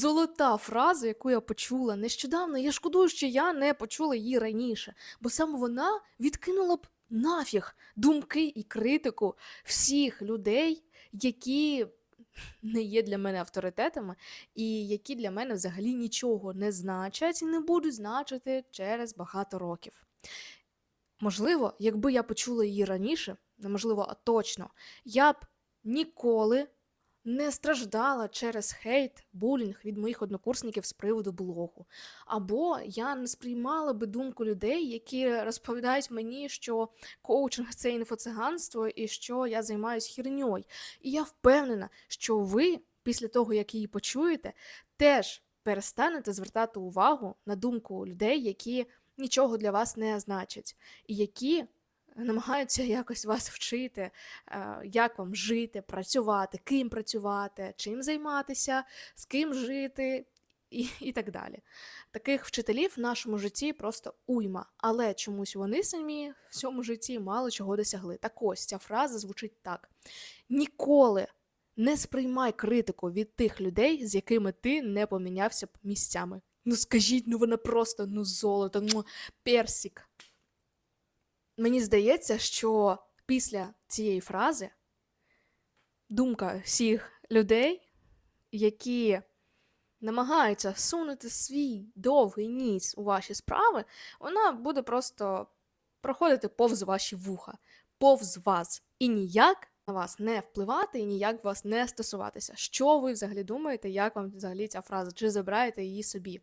золота фраза, яку я почула нещодавно. Я шкодую, що я не почула її раніше, бо саме вона відкинула б нафіг думки і критику всіх людей, які не є для мене авторитетами, і які для мене взагалі нічого не значать і не будуть значити через багато років. Можливо, якби я почула її раніше, неможливо, а точно, я б ніколи не страждала через хейт, булінг від моїх однокурсників з приводу блогу. Або я не сприймала би думку людей, які розповідають мені, що коучинг це інфоциганство і що я займаюсь херньою. І я впевнена, що ви, після того, як її почуєте, теж перестанете звертати увагу на думку людей, які нічого для вас не значать, і які намагаються якось вас вчити, е, як вам жити, працювати, ким працювати, чим займатися, з ким жити. І, і так далі. Таких вчителів в нашому житті просто уйма, але чомусь вони самі в цьому житті мало чого досягли. Так ось ця фраза звучить так: ніколи не сприймай критику від тих людей, з якими ти не помінявся б місцями. Ну скажіть, ну вона просто ну золото, ну персик. Мені здається, що після цієї фрази думка всіх людей, які намагаються всунути свій довгий ніс у ваші справи, вона буде просто проходити повз ваші вуха, повз вас, і ніяк на вас не впливати, і ніяк вас не стосуватися. Що ви взагалі думаєте, як вам взагалі ця фраза? Чи забираєте її собі?